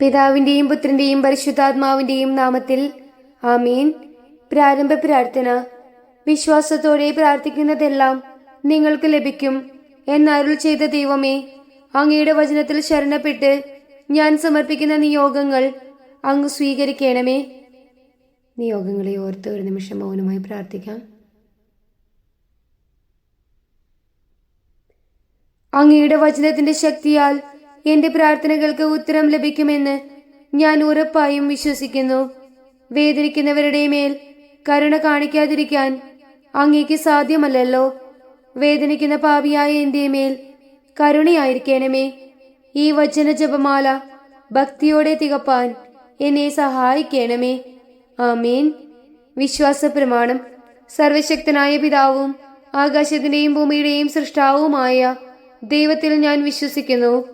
പിതാവിന്റെയും പുത്രന്റെയും പരിശുദ്ധാത്മാവിന്റെയും നാമത്തിൽ ആമീൻ. പ്രാരംഭ പ്രാർത്ഥന. വിശ്വാസത്തോടെ പ്രാർത്ഥിക്കുന്നതെല്ലാം നിങ്ങൾക്ക് ലഭിക്കും എന്നരുൾ ചെയ്ത ദൈവമേ അങ്ങയുടെ വചനത്തിൽ ശരണപ്പെട്ട് ഞാൻ സമർപ്പിക്കുന്ന നിയോഗങ്ങൾ അങ്ങ് സ്വീകരിക്കണമേ. നിയോഗങ്ങളെ ഓർത്ത് ഒരു നിമിഷം മൗനമായി പ്രാർത്ഥിക്കാം. അങ്ങയുടെ വചനത്തിന്റെ ശക്തിയാൽ എന്റെ പ്രാർത്ഥനകൾക്ക് ഉത്തരം ലഭിക്കുമെന്ന് ഞാൻ ഉറപ്പായും വിശ്വസിക്കുന്നു. വേദനിക്കുന്നവരുടെ മേൽ കരുണ കാണിക്കാതിരിക്കാൻ അങ്ങേക്ക് സാധ്യമല്ലല്ലോ. വേദനിക്കുന്ന പാപിയായ എന്റെ മേൽ കരുണയായിരിക്കണമേ. ഈ വചന ജപമാല ഭക്തിയോടെ തികപ്പാൻ എന്നെ സഹായിക്കണമേ. ആമേൻ. വിശ്വാസ പ്രമാണം സർവശക്തനായ പിതാവും ആകാശത്തിന്റെയും ഭൂമിയുടെയും സൃഷ്ടാവുമായ ദൈവത്തിൽ ഞാൻ വിശ്വസിക്കുന്നു.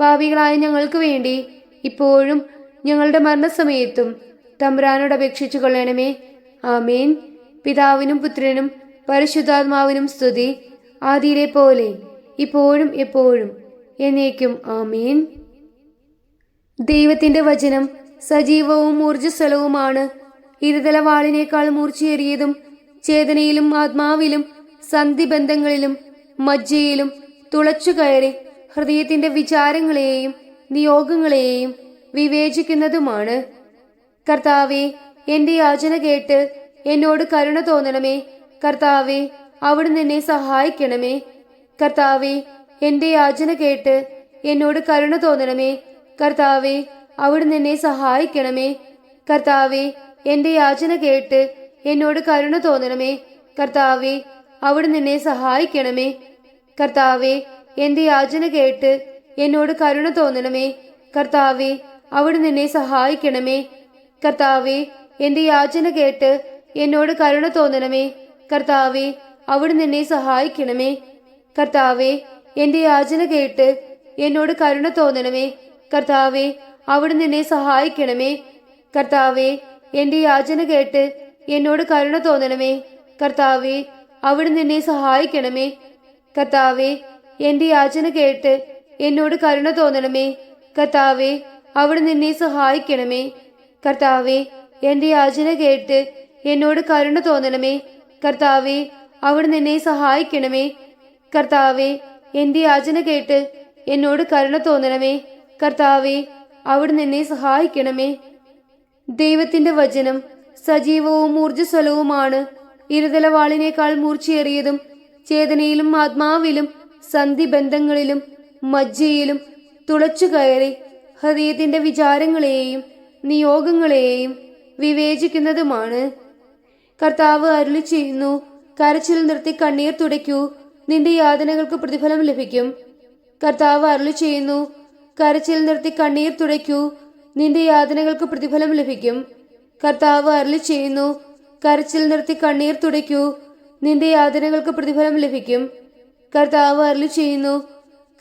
പാപികളായ ഞങ്ങൾക്ക് വേണ്ടി ഇപ്പോഴും ഞങ്ങളുടെ മരണസമയത്തും തമ്പ്രാനോട് അപേക്ഷിച്ചു കൊള്ളണമേ. ആമേൻ. പിതാവിനും പുത്രനും പരിശുദ്ധാത്മാവിനും സ്തുതി ആദിയിലെ പോലെ ഇപ്പോഴും എപ്പോഴും എന്നേക്കും ആമീൻ. ദൈവത്തിന്റെ വചനം സജീവവും ഊർജസ്വലവുമാണ്. ഇരുതല വാളിനേക്കാൾ മൂർച്ചയേറിയതും ചേതനയിലും ആത്മാവിലും സന്ധിബന്ധങ്ങളിലും മജ്ജയിലും തുളച്ചു കയറി ഹൃദയത്തിന്റെ വിചാരങ്ങളെയും നിയോഗങ്ങളെയും വിവേചിക്കുന്നതുമാണ്. കർത്താവെ എന്റെ യാചന കേട്ട് എന്നോട് കരുണ തോന്നണമേ. കർത്താവെ അവിടുന്ന് എന്നെ സഹായിക്കണമേ. കർത്താവെ എന്റെ യാചന കേട്ട് എന്നോട് കരുണ തോന്നണമേ. കർത്താവെ അവിടുന്ന് എന്നെ സഹായിക്കണമേ. കർത്താവെ എന്റെ യാചന കേട്ട് എന്നോട് കരുണ തോന്നണമേ. കർത്താവെ അവിടുന്ന് എന്നെ സഹായിക്കണമേ. കർത്താവെ എന്റെ യാചന കേട്ട് എന്നോട് കരുണ തോന്നണമേ. കർത്താവെ അവിടുന്ന് എന്നെ സഹായിക്കണമേ. കർത്താവെ എന്റെ യാചന കേട്ട് എന്നോട് കരുണ തോന്നണമേ. കർത്താവെ അവിടുന്ന് എന്നെ സഹായിക്കണമേ. കർത്താവെ എന്റെ യാചന കേട്ട് എന്നോട് കരുണ തോന്നണമേ. കർത്താവെ അവിടുന്ന് എന്നെ സഹായിക്കണമേ. കർത്താവെ എന്റെ യാചന കേട്ട് എന്നോട് കരുണ തോന്നണമേ. കർത്താവെ അവിടുന്ന് എന്നെ സഹായിക്കണമേ. കർത്താവെ എന്റെ യാചന കേട്ട് എന്നോട് കരുണ തോന്നണമേ. കർത്താവെ അവിടുന്ന് എന്നെ സഹായിക്കണമേ. കർത്താവെ എന്റെ യാചന കേട്ട് എന്നോട് കരുണ തോന്നണമേ. കർത്താവെ അവിടുന്ന് എന്നെ സഹായിക്കണമേ. കർത്താവെ എന്റെ യാചന കേട്ട് എന്നോട് കരുണ തോന്നണമേ. കർത്താവെ അവിടുന്ന് എന്നെ സഹായിക്കണമേ. ദൈവത്തിന്റെ വചനം സജീവവും ഊർജസ്വലവുമാണ്. ഇരുതലവാളിനേക്കാൾ മൂർച്ചയേറിയതും ചേതനയിലും ആത്മാവിലും സന്ധിബന്ധങ്ങളിലും മജ്ജയിലും തുളച്ചു കയറി ഹൃദയത്തിന്റെ വിചാരങ്ങളെയും നിയോഗങ്ങളെയും വിവേചിക്കുന്നതുമാണ്. കർത്താവ് അരുളി ചെയ്യുന്നു കരച്ചിൽ നിർത്തി കണ്ണീർ തുടയ്ക്കൂ നിന്റെ യാതനകൾക്ക് പ്രതിഫലം ലഭിക്കും. കർത്താവ് അരുളി ചെയ്യുന്നു കരച്ചിൽ നിർത്തി കണ്ണീർ തുടയ്ക്കൂ നിന്റെ യാതനകൾക്ക് പ്രതിഫലം ലഭിക്കും. കർത്താവ് അരുളി ചെയ്യുന്നു കരച്ചിൽ നിർത്തി കണ്ണീർ തുടയ്ക്കൂ നിന്റെ യാതനകൾക്ക് പ്രതിഫലം ലഭിക്കും. കർത്താവ് അരളി ചെയ്യുന്നു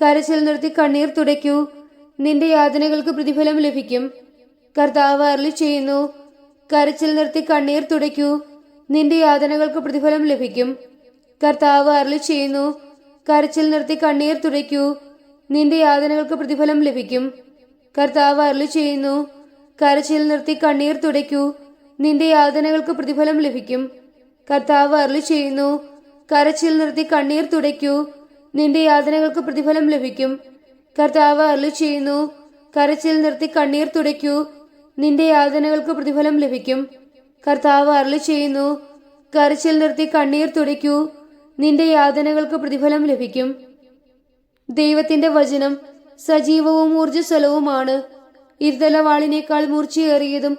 കരച്ചിൽ നിർത്തി കണ്ണീർ തുടയ്ക്കൂ നിന്റെ യാതനകൾക്ക് പ്രതിഫലം ലഭിക്കും. കർത്താവ് അരളി ചെയ്യുന്നു കരച്ചിൽ നിർത്തി കണ്ണീർ തുടയ്ക്കൂ നിന്റെ യാതനകൾക്ക് പ്രതിഫലം ലഭിക്കും. കർത്താവ് അരളി ചെയ്യുന്നു കരച്ചിൽ നിർത്തി കണ്ണീർ തുടയ്ക്കൂ നിന്റെ യാതനകൾക്ക് പ്രതിഫലം ലഭിക്കും. കർത്താവ് അരളി ചെയ്യുന്നു കരച്ചിൽ നിർത്തി കണ്ണീർ തുടയ്ക്കൂ നിന്റെ യാതനകൾക്ക് പ്രതിഫലം ലഭിക്കും. കർത്താവ് അരളി ചെയ്യുന്നു കരച്ചിൽ നിർത്തി കണ്ണീർ തുടയ്ക്കൂ. നിന്റെ യാതനകൾക്ക് പ്രതിഫലം ലഭിക്കും. കർത്താവ് അരളി ചെയ്യുന്നു കരച്ചിൽ നിർത്തി കണ്ണീർ തുടയ്ക്കൂ. നിന്റെ യാതനകൾക്ക് പ്രതിഫലം ലഭിക്കും. കർത്താവ് അരളി ചെയ്യുന്നു കരച്ചിൽ നിർത്തി കണ്ണീർ തുടയ്ക്കൂ. നിന്റെ യാതനകൾക്ക് പ്രതിഫലം ലഭിക്കും. ദൈവത്തിന്റെ വചനം സജീവവും ഊർജസ്വലവുമാണ്. ഇരുതലവാളിനേക്കാൾ മൂർച്ചയേറിയതും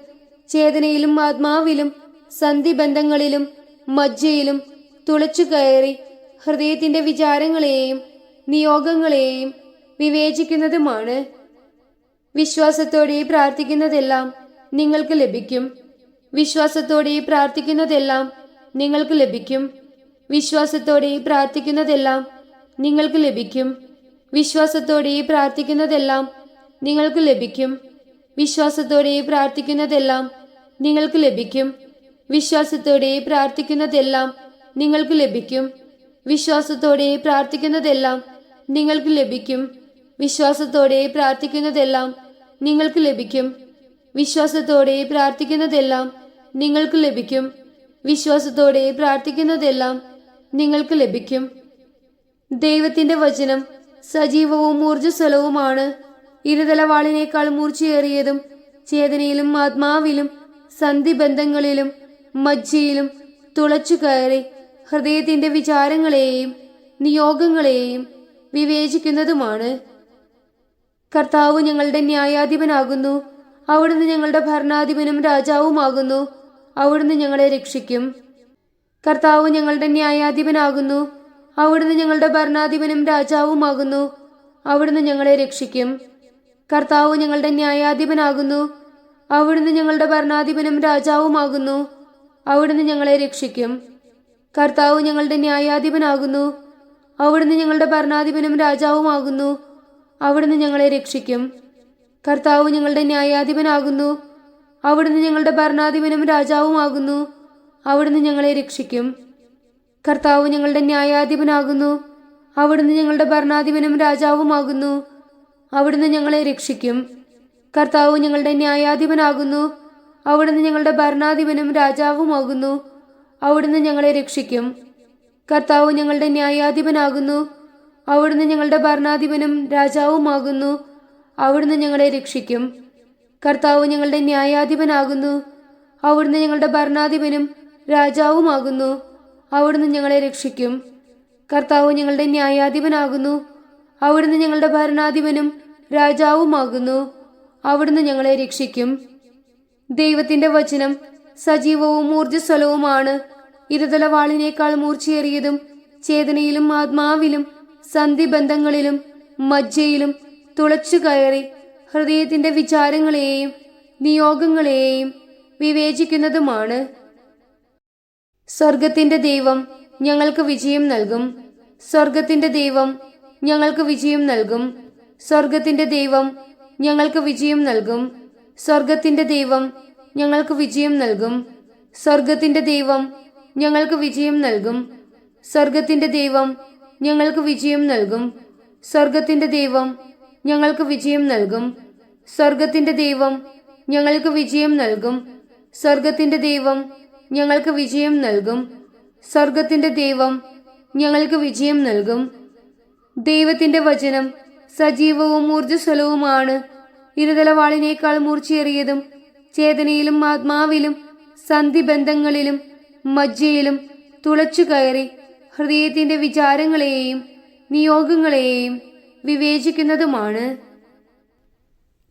ചേതനയിലും ആത്മാവിലും സന്ധിബന്ധങ്ങളിലും മജ്ജയിലും തുളച്ചു കയറി ഹൃദയത്തിന്റെ വിചാരങ്ങളെയും നിയോഗങ്ങളെയും വിവേചിക്കുന്നതുമാണ്. വിശ്വാസത്തോടെ പ്രാർത്ഥിക്കുന്നതെല്ലാം നിങ്ങൾക്ക് ലഭിക്കും. വിശ്വാസത്തോടെ പ്രാർത്ഥിക്കുന്നതെല്ലാം നിങ്ങൾക്ക് ലഭിക്കും. വിശ്വാസത്തോടെ പ്രാർത്ഥിക്കുന്നതെല്ലാം നിങ്ങൾക്ക് ലഭിക്കും. വിശ്വാസത്തോടെ പ്രാർത്ഥിക്കുന്നതെല്ലാം നിങ്ങൾക്ക് ലഭിക്കും. വിശ്വാസത്തോടെ പ്രാർത്ഥിക്കുന്നതെല്ലാം നിങ്ങൾക്ക് ലഭിക്കും. വിശ്വാസത്തോടെ പ്രാർത്ഥിക്കുന്നതെല്ലാം നിങ്ങൾക്ക് ലഭിക്കും. വിശ്വാസത്തോടെ പ്രാർത്ഥിക്കുന്നതെല്ലാം നിങ്ങൾക്ക് ലഭിക്കും. വിശ്വാസത്തോടെ പ്രാർത്ഥിക്കുന്നതെല്ലാം നിങ്ങൾക്ക് ലഭിക്കും. വിശ്വാസത്തോടെ പ്രാർത്ഥിക്കുന്നതെല്ലാം നിങ്ങൾക്ക് ലഭിക്കും. വിശ്വാസത്തോടെ പ്രാർത്ഥിക്കുന്നതെല്ലാം നിങ്ങൾക്ക് ലഭിക്കും. ദൈവത്തിന്റെ വചനം സജീവവും ഊർജസ്വലവുമാണ്. ഇരുതലവാളിനേക്കാൾ മൂർച്ചയേറിയതും ചേതനയിലും ആത്മാവിലും സന്ധിബന്ധങ്ങളിലും മജ്ജയിലും തുളച്ചു കയറി ഹൃദയത്തിന്റെ വിചാരങ്ങളെയും നിയോഗങ്ങളെയും വിവേചിക്കുന്നതുമാണ്. കർത്താവ് ഞങ്ങളുടെ ന്യായാധിപനാകുന്നു. അവിടുന്ന് ഞങ്ങളുടെ ഭരണാധിപനും രാജാവുമാകുന്നു. അവിടുന്ന് ഞങ്ങളെ രക്ഷിക്കും. കർത്താവ് ഞങ്ങളുടെ ന്യായാധിപനാകുന്നു. അവിടുന്ന് ഞങ്ങളുടെ ഭരണാധിപനും രാജാവുമാകുന്നു. അവിടുന്ന് ഞങ്ങളെ രക്ഷിക്കും. കർത്താവ് ഞങ്ങളുടെ ന്യായാധിപനാകുന്നു. അവിടുന്ന് ഞങ്ങളുടെ ഭരണാധിപനും രാജാവുമാകുന്നു. അവിടുന്ന് ഞങ്ങളെ രക്ഷിക്കും. കർത്താവ് ഞങ്ങളുടെ ന്യായാധിപനാകുന്നു. അവിടുന്ന് ഞങ്ങളുടെ ഭരണാധിപനും രാജാവുമാകുന്നു. അവിടുന്ന് ഞങ്ങളെ രക്ഷിക്കും. കർത്താവ് ഞങ്ങളുടെ ന്യായാധിപനാകുന്നു. അവിടുന്ന് ഞങ്ങളുടെ ഭരണാധിപനും രാജാവുമാകുന്നു. അവിടുന്ന് ഞങ്ങളെ രക്ഷിക്കും. കർത്താവ് ഞങ്ങളുടെ ന്യായാധിപനാകുന്നു. അവിടുന്ന് ഞങ്ങളുടെ ഭരണാധിപനും രാജാവുമാകുന്നു. അവിടുന്ന് ഞങ്ങളെ രക്ഷിക്കും. കർത്താവ് ഞങ്ങളുടെ ന്യായാധിപനാകുന്നു. അവിടുന്ന് ഞങ്ങളുടെ ഭരണാധിപനും രാജാവുമാകുന്നു. അവിടുന്ന് ഞങ്ങളെ രക്ഷിക്കും. കർത്താവ് ഞങ്ങളുടെ ന്യായാധിപനാകുന്നു. അവിടുന്ന് ഞങ്ങളുടെ ഭരണാധിപനും രാജാവുമാകുന്നു. അവിടുന്ന് ഞങ്ങളെ രക്ഷിക്കും. കർത്താവ് ഞങ്ങളുടെ ന്യായാധിപനാകുന്നു. അവിടുന്ന് ഞങ്ങളുടെ ഭരണാധിപനും രാജാവുമാകുന്നു. അവിടുന്ന് ഞങ്ങളെ രക്ഷിക്കും. കർത്താവ് ഞങ്ങളുടെ ന്യായാധിപനാകുന്നു. അവിടുന്ന് ഞങ്ങളുടെ ഭരണാധിപനും രാജാവുമാകുന്നു. അവിടുന്ന് ഞങ്ങളെ രക്ഷിക്കും. ദൈവത്തിന്റെ വചനം സജീവവും ഊർജസ്വലവുമാണ്. ഇരുതലവാളിനേക്കാൾ മൂർച്ചയേറിയതും ചേതനയിലും ആത്മാവിലും സന്ധിബന്ധങ്ങളിലും മജ്ജയിലും തുളച്ചു കയറി ഹൃദയത്തിന്റെ വിചാരങ്ങളെയും നിയോഗങ്ങളെയും വിവേചിക്കുന്നതുമാണ്. സ്വർഗത്തിന്റെ ദൈവം ഞങ്ങൾക്ക് വിജയം നൽകും. സ്വർഗത്തിന്റെ ദൈവം ഞങ്ങൾക്ക് വിജയം നൽകും. സ്വർഗത്തിന്റെ ദൈവം ഞങ്ങൾക്ക് വിജയം നൽകും. സ്വർഗത്തിന്റെ ദൈവം ഞങ്ങൾക്ക് വിജയം നൽകും. സ്വർഗത്തിന്റെ ദൈവം ഞങ്ങൾക്ക് വിജയം നൽകും. സ്വർഗത്തിന്റെ ദൈവം ഞങ്ങൾക്ക് വിജയം നൽകും. സ്വർഗത്തിന്റെ ദൈവം ഞങ്ങൾക്ക് വിജയം നൽകും. സ്വർഗത്തിന്റെ ദൈവം ഞങ്ങൾക്ക് വിജയം നൽകും. സ്വർഗത്തിന്റെ ദൈവം ഞങ്ങൾക്ക് വിജയം നൽകും. സ്വർഗത്തിന്റെ ദൈവം ഞങ്ങൾക്ക് വിജയം നൽകും. ദൈവത്തിന്റെ വചനം സജീവവും ഊർജസ്വലവുമാണ്. ഇരുതലവാളിനേക്കാൾ മൂർച്ചയേറിയതും ചേതനയിലും ആത്മാവിലും സന്ധിബന്ധങ്ങളിലും മജ്ജയിലും തുളച്ചു കയറി ഹൃദയത്തിന്റെ വിചാരങ്ങളെയും നിയോഗങ്ങളെയും വിവേചിക്കുന്നതുമാണ്.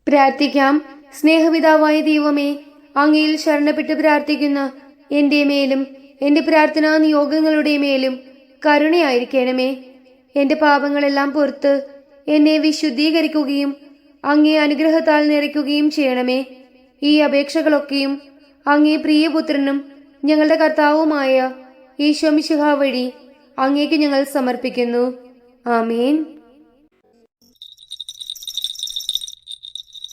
പ്രാർത്ഥിക്കാം. സ്നേഹപിതാവായ ദൈവമേ അങ്ങയിൽ ശരണപ്പെട്ട് പ്രാർത്ഥിക്കുന്ന എന്റെ മേലും എന്റെ പ്രാർത്ഥനാ നിയോഗങ്ങളുടെ മേലും കരുണയായിരിക്കണമേ. എന്റെ പാപങ്ങളെല്ലാം പുറത്ത് എന്നെ വിശുദ്ധീകരിക്കുകയും അങ്ങേ അനുഗ്രഹത്താൽ നിറയ്ക്കുകയും ചെയ്യണമേ. ഈ അപേക്ഷകളൊക്കെയും അങ്ങേ പ്രിയപുത്രനും ഞങ്ങളുടെ കർത്താവുമായ ഈശോമിശിഹ വഴി അങ്ങേക്ക് ഞങ്ങൾ സമർപ്പിക്കുന്നു. ആമേൻ.